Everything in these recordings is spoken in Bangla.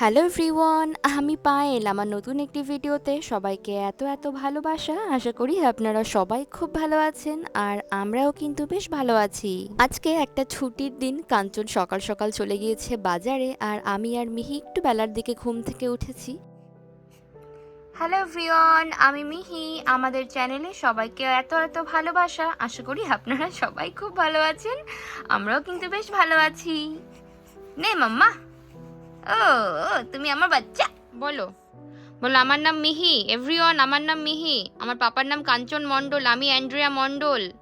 হ্যালো এভরিওয়ান আমি পায়েল, আমার নতুন একটি ভিডিওতে সবাইকে এত এত ভালোবাসা। আশা করি আপনারা সবাই খুব ভালো আছেন আর আমরাও কিন্তু বেশ ভালো আছি। আজকে একটা ছুটির দিন, কাঞ্চন সকাল সকাল চলে গিয়েছে বাজারে আর আমি আর মিহি একটু বেলার দিকে ঘুম থেকে উঠেছি। হ্যালো এভরিওয়ান আমি মিহি, আমাদের চ্যানেলে সবাইকে এত এত ভালোবাসা। আশা করি আপনারা সবাই খুব ভালো আছেন। আমরাও কিন্তু বেশ ভালো আছি। নে, মাম্মা। ও তুমি আমার বাচ্চা। বলো। বলো, আমার নাম মিহি। এভরিওয়ান আমার নাম মিহি। আমার পাপার নাম কাঞ্চন মণ্ডল, আমি অ্যান্ড্রিয়া মণ্ডল।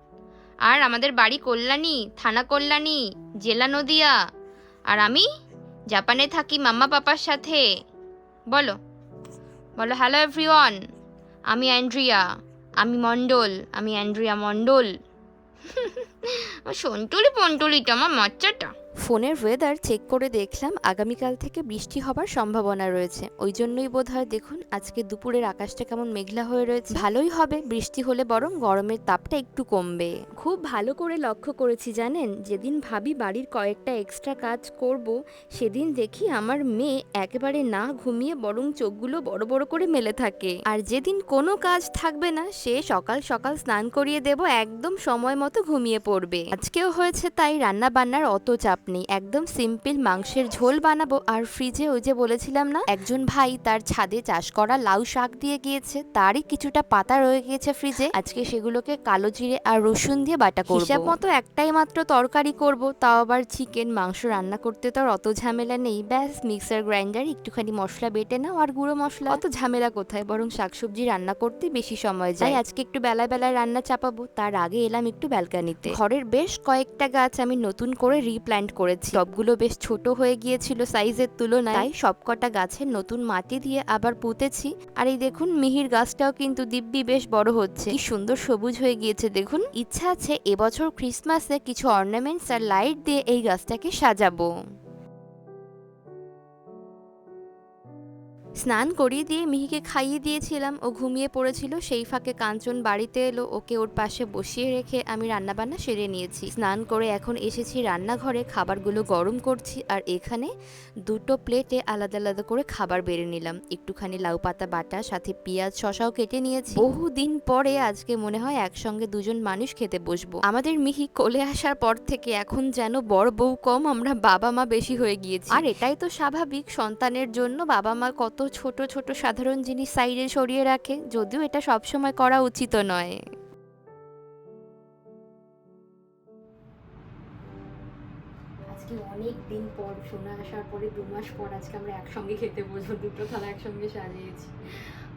আর আমাদের বাড়ি কল্যাণী, থানা কল্যাণী, জেলা নদিয়া। আর আমি জাপানে থাকি মাম্মা পাপার সাথে। বলো। বলো হ্যালো এভরিওয়ান আমি অ্যান্ড্রিয়া। আমি মণ্ডল, আমি অ্যান্ড্রিয়া মণ্ডল। সন্টুলি পন্টুলিটা আমার বাচ্চাটা ফোনের ওয়েদার চেক করে দেখলাম আগামীকাল থেকে বৃষ্টি হবার সম্ভাবনা রয়েছে। ওই জন্যই বোধ হয় দেখুন আজকে দুপুরের আকাশটা কেমন মেঘলা হয়ে রয়েছে। ভালোই হবে বৃষ্টি হলে বরং গরমের তাপটা একটু কমবে। খুব ভালো করে লক্ষ্য করেছি জানেন? যেদিন ভাবি বাড়ির কয়েকটা এক্সট্রা কাজ করব সেদিন দেখি আমার মেয়ে একেবারে না ঘুমিয়ে বরং চোখগুলো বড় বড় করে মেলে থাকে। আর যেদিন কোনো কাজ থাকবে না সে সকাল সকাল স্নান করিয়ে দেব একদম সময় মতো ঘুমিয়ে পড়বে। আজকেও হয়েছে তাই রান্না বান্নার অত চাপ নেই একদম সিম্পল মাংসের ঝোল বানাবো। আর ফ্রিজে ওই যে বলেছিলাম না একজন ভাই তার ছাদে চাষ করা লাউ শাক দিয়ে গিয়েছে। তারই কিছুটা পাতা রয়ে গিয়েছে ফ্রিজে। আজকে সেগুলোকে কালো জিরে আর রসুন দিয়ে বাটা করব। হিসাব মতো একটাই মাত্র তরকারি করব তাও আবার চিকেন মাংস রান্না করতে তো আর অত ঝামেলা নেই। ব্যাস মিক্সার গ্রাইন্ডার একটুখানি মশলা বেটে নাও আর গুঁড়ো মশলা। অত ঝামেলা কোথায়? বরং শাকসবজি রান্না করতে বেশি সময় যায়। আজকে একটু বেলায় বেলায় রান্না চাপাবো। তার আগে এলাম একটু ব্যালকানিতে। ঘরের বেশ কয়েকটা গাছ আমি নতুন করে রিপ্ল্যান্ট করেছি। সবগুলো বেশ ছোট হয়ে গিয়েছিল সাইজের তুলনায়। তাই সবকটা গাছের নতুন মাটি দিয়ে আবার পুঁতেছি। আর এই দেখুন, মিহির গাছটাও কিন্তু দিব্যি বেশ বড় হচ্ছে। সুন্দর সবুজ হয়ে গিয়েছে দেখুন। ইচ্ছা আছে এবছর ক্রিসমাসে কিছু অর্নামেন্টস আর লাইট দিয়ে এই গাছটাকে সাজাবো। স্নান করিয়ে দিয়ে মিহিকে খাইয়ে দিয়েছিলাম। ও ঘুমিয়ে পড়েছিল, সেই ফাঁকে কাঞ্চন বাড়িতে এলো। ওকে ওর পাশে বসিয়ে রেখে আমি রান্নাবান্না সেরে নিয়েছি। স্নান করে এখন এসেছি রান্নাঘরে, খাবারগুলো গরম করছি আর এখানে দুটো প্লেটে আলাদা আলাদা করে খাবার বেড়ে নিলাম। একটুখানি লাউ পাতা বাটা, সাথে পেঁয়াজ, শশাও কেটে নিয়েছি। বহুদিন পরে আজকে মনে হয় একসঙ্গে দুজন মানুষ খেতে বসবো। আমাদের মিহি কোলে আসার পর থেকে এখন যেন বড় বউ কম, আমরা বাবা মা বেশি হয়ে গিয়েছি। আর এটাই তো স্বাভাবিক, সন্তানের জন্য বাবা মা কত ছোট ছোট সাধারণ জিনিস সাইডে সরিয়ে রাখে যদিও এটা সবসময় করা উচিত নয়। আজকে অনেক দিন পর সোনা আসার পরে দু মাস পর আজকে আমরা একসঙ্গে খেতে বসবো দুটো থালা একসঙ্গে সাজিয়েছি।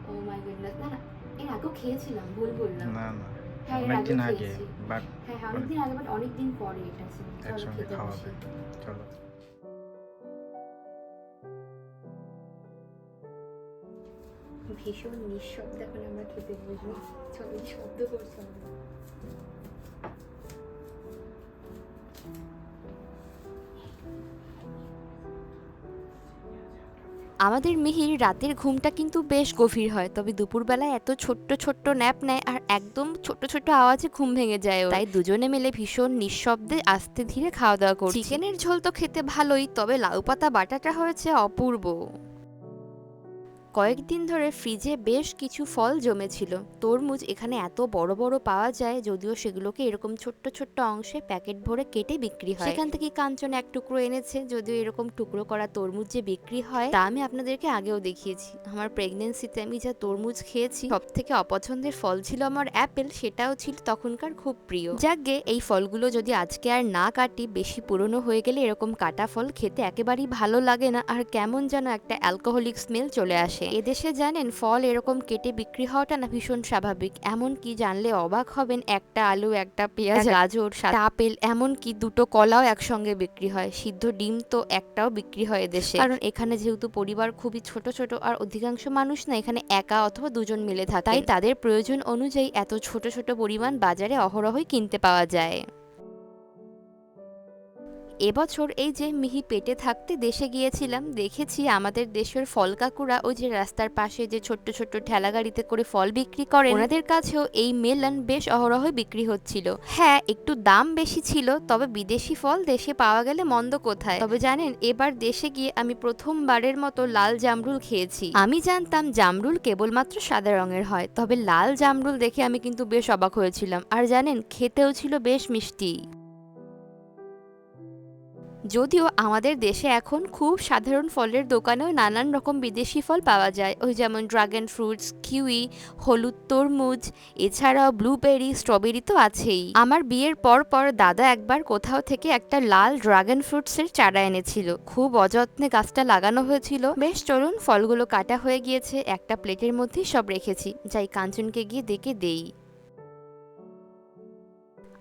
ও মাই গুডনেস না না এর আগেও খেয়েছিলাম ভুল বললাম। না না হ্যাঁ অনেকদিন আগে খেয়েছি। বাট হ্যাঁ হ্যাঁ অনেকদিন আগে বাট অনেকদিন পরে এটা একসঙ্গে খেতে খাওয়া বসি। চলো। ভীষণ নিঃশব্দ এখন আমরা খেতে বসবো চলো শব্দ করছ আমরা। আমাদের মিহির রাতের ঘুমটা কিন্তু বেশ গভীর হয় তবে দুপুরবেলায় এত ছোট্ট ছোট্ট ন্যাপ নেয় আর একদম ছোট ছোট্ট আওয়াজে ঘুম ভেঙে যায়। তাই দুজনে মিলে ভীষণ নিঃশব্দে আস্তে ধীরে খাওয়া দাওয়া করছি চিকেনের ঝোল তো খেতে ভালোই তবে লাউ পাতা বাটাটা হয়েছে অপূর্ব কয়েকদিন ধরে ফ্রিজে বেশ কিছু ফল জমেছিল। তরমুজ এখানে এত বড় বড় পাওয়া যায়, যদিও সেগুলোকে এরকম ছোট্ট ছোট্ট অংশে প্যাকেট ভরে কেটে বিক্রি হয়। সেখান থেকে কাঞ্চন এক টুকরো এনেছে, যদিও এরকম টুকরো করা তরমুজ যে বিক্রি হয়, তা আমি আপনাদেরকে আগেও দেখিয়েছি। আমার প্রেগনেন্সিতে আমি যা তরমুজ খেয়েছি সব থেকে অপছন্দের ফল ছিল আমার অ্যাপেল, সেটাও ছিল তখনকার খুব প্রিয়। যাকগে, এই ফলগুলো যদি আজকে আর না কাটি, বেশি পুরনো হয়ে গেলে এরকম কাটা ফল খেতে একেবারেই ভালো লাগে না, আর কেমন যেন একটা অ্যালকোহলিক স্মেল চলে আসে। এদেশে জানেন ফল এরকম কেটে বিক্রি হওয়াটা না ভীষণ স্বাভাবিক। এমন কি জানলে অবাক হবেন একটা আলু একটা পেঁয়াজ গাজর আপেল এমন কি দুটো কলাও একসঙ্গে বিক্রি হয়। সিদ্ধ ডিম তো একটাও বিক্রি হয় এদেশে। কারণ এখানে যেহেতু পরিবার খুবই ছোট ছোট আর অধিকাংশ মানুষ না এখানে একা অথবা দুজন মিলে থাকে তাই তাদের প্রয়োজন অনুযায়ী এত ছোট ছোট পরিমাণ বাজারে অহরহই কিনতে পাওয়া যায়। এবছর এই যে মিহি পেটে থাকতে দেশে গিয়েছিলাম, দেখেছি আমাদের দেশের ফল কাকুরা ওই যে রাস্তার পাশে যে ছোট্ট ছোট্ট ঠেলা গাড়িতে করে ফল বিক্রি করে ওনাদের কাছেও এই মেলন বেশ অহরহ বিক্রি হচ্ছিল। হ্যাঁ একটু দাম বেশি ছিল, তবে বিদেশি ফল দেশে পাওয়া গেলে মন্দ কোথায়? তবে জানেন, এবার দেশে গিয়ে আমি প্রথমবারের মতো লাল জামরুল খেয়েছি। আমি জানতাম জামরুল কেবলমাত্র সাদা রঙের হয়, তবে লাল জামরুল দেখে আমি কিন্তু বেশ অবাক হয়েছিলাম। আর জানেন, খেতেও ছিল বেশ মিষ্টি। যদিও আমাদের দেশে এখন খুব সাধারণ ফলের দোকানেও নানান রকম বিদেশি ফল পাওয়া যায়। ওই যেমন ড্রাগন ফ্রুটস কিউই হলুদ তরমুজ, এছাড়াও ব্লুবেরি স্ট্রবেরি তো আছেই। আমার বিয়ের পর পর দাদা একবার কোথাও থেকে একটা লাল ড্রাগন ফ্রুটসের চারা এনেছিল। খুব অযত্নে গাছটা লাগানো হয়েছিল। বেশ, চলুন ফলগুলো কাটা হয়ে গিয়েছে। একটা প্লেটের মধ্যেই সব রেখেছি। যাই, কাঞ্চনকে গিয়ে দেখে দেই।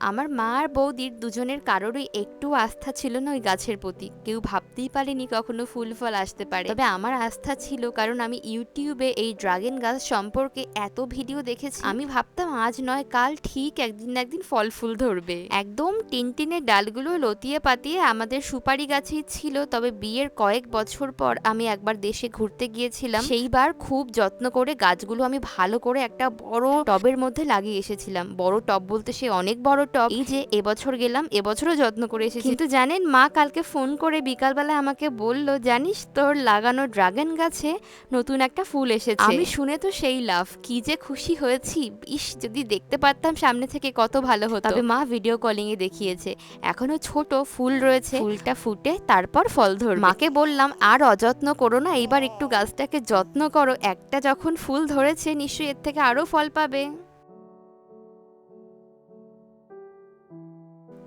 আমার মা আর বৌদির দুজনের কারোরই একটু আস্থা ছিল না ওই গাছের প্রতি। কেউ ভাবতেই পারেনি কখনো ফুল ফল আসতে পারে। তবে আমার আস্থা ছিল কারণ আমি ইউটিউবে এই ড্রাগন গাছ সম্পর্কে এত ভিডিও দেখেছি। আমি ভাবতাম আজ নয়, কাল ঠিক একদিন না একদিন ফল ফুল ধরবে। একদম টিনটিনের ডালগুলো লতিয়ে পাতিয়ে আমাদের সুপারি গাছেই ছিল, তবে বিয়ের কয়েক বছর পর আমি একবার দেশে ঘুরতে গিয়েছিলাম। সেইবার খুব যত্ন করে গাছগুলো আমি ভালো করে একটা বড় টবের মধ্যে লাগিয়ে এসেছিলাম। বড় টব বলতে সে অনেক বড় টব এই যে এবছর গেলাম এবছরও যত্ন করে এসেছি। কিন্তু জানেন মা কালকে ফোন করে বিকালবেলা আমাকে বলল জানিস তোর লাগানো ড্রাগন গাছে নতুন একটা ফুল এসেছে। আমি শুনে তো সেই লাভ কি যে খুশি হয়েছি। ইস যদি দেখতে পারতাম সামনে থেকে কত ভালো হতো। তবে মা ভিডিও কলিং এ দেখিয়েছে এখনও ছোট ফুল রয়েছে। ফুলটা ফুটে তারপর ফল ধরবে। মাকে বললাম আর অযত্ন করো না এবার একটু গাছটাকে যত্ন করো। একটা যখন ফুল ধরেছে নিশ্চয়ই এর থেকে আরও ফল পাবে।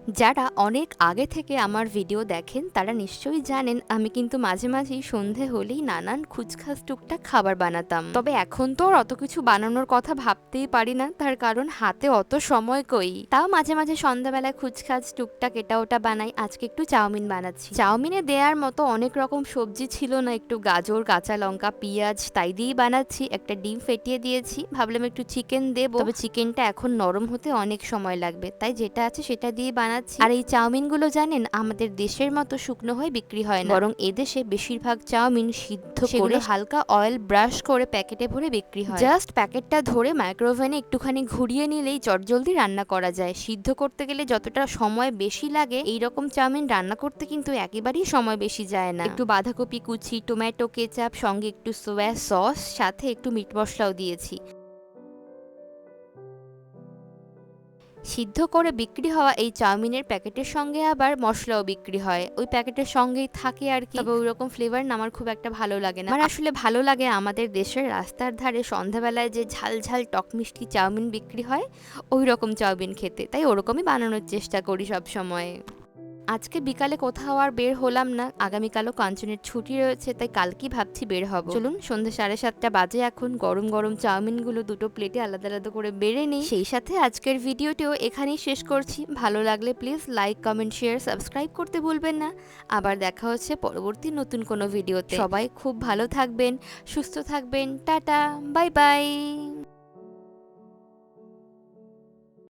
যারা অনেক আগে থেকে আমার ভিডিও দেখেন, তারা নিশ্চয়ই জানেন আমি কিন্তু মাঝে মাঝেই সন্ধে হলেই নানান খুচখাচ টুকটাক খাবার বানাতাম। তবে এখন তো অত কিছু বানানোর কথা ভাবতেই পারি না, তার কারণ হাতে অত সময় কই। তাও মাঝে মাঝে সন্ধ্যাবেলায় খুচখাচ টুকটাক এটা ওটা বানাই, আজকে একটু চাউমিন বানাচ্ছি। চাউমিনে দেওয়ার মতো অনেক রকম সবজি ছিল না, একটু গাজর, কাঁচা লঙ্কা, পেঁয়াজ, তাই দিয়েই বানাচ্ছি, একটা ডিম ফেটিয়ে দিয়েছি, ভাবলাম একটু চিকেন দেবো। তবে চিকেনটা এখন নরম হতে অনেক সময় লাগবে, তাই যেটা আছে সেটা দিয়ে বানাচ্ছি। আর এই চাউমিনগুলো জানেন আমাদের দেশের মতো শুকনো হয়ে বিক্রি হয় না। বরং এদেশে বেশিরভাগ চাউমিন সিদ্ধ করে হালকা অয়েল ব্রাশ করে প্যাকেটে ভরে বিক্রি হয়। জাস্ট প্যাকেটটা ধরে মাইক্রোওভেনে একটুখানি ঘুরিয়ে নিলেই চটজলদি রান্না করা যায়। সিদ্ধ করতে গেলে যতটা সময় বেশি লাগে এই রকম চাউমিন রান্না করতে কিন্তু একেবারেই সময় বেশি যায় না। একটু বাঁধাকপি কুচি টমেটো কেচাপ সঙ্গে একটু সোয়া সস সাথে একটু মিট মশলাও দিয়েছি। সিদ্ধ করে বিক্রি হওয়া এই চাউমিনের প্যাকেটের সঙ্গে আবার মশলাও বিক্রি হয়। ওই প্যাকেটের সঙ্গেই থাকে আর কি। তবে ওই রকম ফ্লেভার না, আমার খুব একটা ভালো লাগে না। আমার আসলে ভালো লাগে আমাদের দেশের রাস্তার ধারে সন্ধ্যাবেলায় যে ঝাল ঝাল টক মিষ্টি চাউমিন বিক্রি হয় ওই রকম চাউমিন খেতে। তাই ওরকমই বানানোর চেষ্টা করি সব সময় আজকে বিকালে কোথাও আর বের হলাম না। আগামীকালও কাঞ্চনের ছুটি রয়েছে, তাই কালকেই ভাবছি বের হব। চলুন, সন্ধ্যে সাড়ে সাতটা বাজে এখন। গরম গরম চাউমিনগুলো দুটো প্লেটে আলাদা আলাদা করে বেড়ে নিই। সেই সাথে আজকের ভিডিওটিও এখানেই শেষ করছি। ভালো লাগলে please like, comment, share, subscribe করতে ভুলবেন না। আবার দেখা হচ্ছে পরবর্তী নতুন কোনো ভিডিওতে। সবাই খুব ভালো থাকবেন, সুস্থ থাকবেন। Tata, bye bye.